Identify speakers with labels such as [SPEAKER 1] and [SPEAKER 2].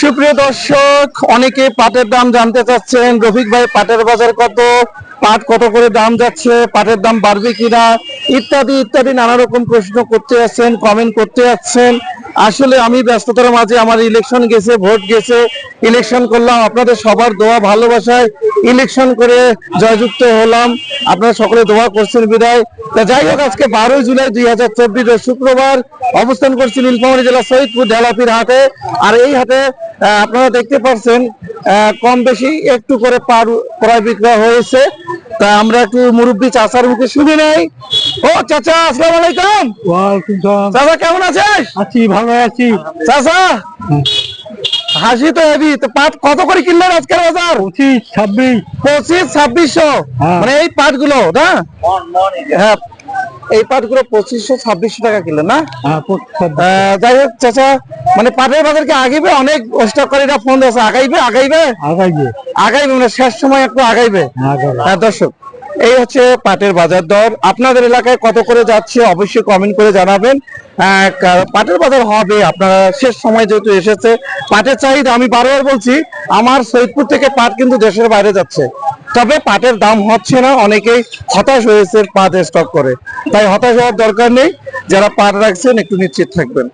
[SPEAKER 1] সুপ্রিয় দর্শক, অনেকে পাটের দাম জানতে চাচ্ছেন, রফিক ভাই, পাটের বাজার কত? পাট কত করে দাম যাচ্ছে? পাটের দাম বাড়বে কিনা? ইত্যাদি ইত্যাদি নানা রকম প্রশ্ন করতে আসছেন কমেন্ট করতে যাচ্ছেন আসলে আমি ব্যস্ততার মাঝে আমার ইলেকশন গেছে ভোট গেছে ইলেকশন করলাম। আপনাদের সবার দোয়া, ভালোবাসায় ইলেকশন করে জয়যুক্ত হলাম। আপনারা সকলে দোয়া করছেন বিদায়। তা যাই হোক, আজকে বারোই জুলাই দুই হাজার চব্বিশ শুক্রবার অবস্থান করছি নীলফামারী জেলা সৈয়দপুর ঢেলাপির হাটে। আর এই হাটে আপনারা দেখতে পাচ্ছেন কম বেশি একটু করে পার ক্রয় বিক্রয় হয়েছে। তা আমরা একটু মুরব্বী চাচার মুখে শুনে নেই। ও চাচা আসসালামু আলাইকুম।
[SPEAKER 2] ওয়ালাইকুম সালাম।
[SPEAKER 1] চাচা কেমন আছিস?
[SPEAKER 2] আছি ভালো আছি।
[SPEAKER 1] চাচা হাসি তো হেবি তো পাট কত করে কিনলেন আজকের বাজার?
[SPEAKER 2] পঁচিশ ছাব্বিশ।
[SPEAKER 1] পঁচিশ ছাব্বিশশো।
[SPEAKER 2] হ্যাঁ।
[SPEAKER 1] মানে এই পাটগুলো না? হ্যাঁ এই পাটগুলো পঁচিশশো ছাব্বিশশো টাকা কিলো না?
[SPEAKER 2] হ্যাঁ
[SPEAKER 1] যাই হোক চাচা মানে পাটের বাজার কি আগাইবে? অনেক স্টককারীরা ফোন দিয়েছে আগাইবে আগাইবে?
[SPEAKER 2] আগাইয়ে
[SPEAKER 1] আগাইবে মানে শেষ সময় একটু আগাইবে।
[SPEAKER 2] আগাইবে।
[SPEAKER 1] হ্যাঁ দর্শক এই হচ্ছে পাটের বাজার দর। আপনাদের এলাকায় কত করে যাচ্ছে অবশ্যই কমেন্ট করে জানাবেন। পাটের বাজার হবে, আপনারা শেষ সময় যেহেতু এসেছে, পাটের চাহিদা আমি বারবার বলছি, আমার সৈয়দপুর থেকে পাট কিন্তু দেশের বাইরে যাচ্ছে। তবে পাটের দাম হচ্ছে না, অনেকেই হতাশ হয়েছে পাট স্টক করে। তাই হতাশ হওয়ার দরকার নেই, যারা পাট রাখছেন একটু নিশ্চিত থাকবেন।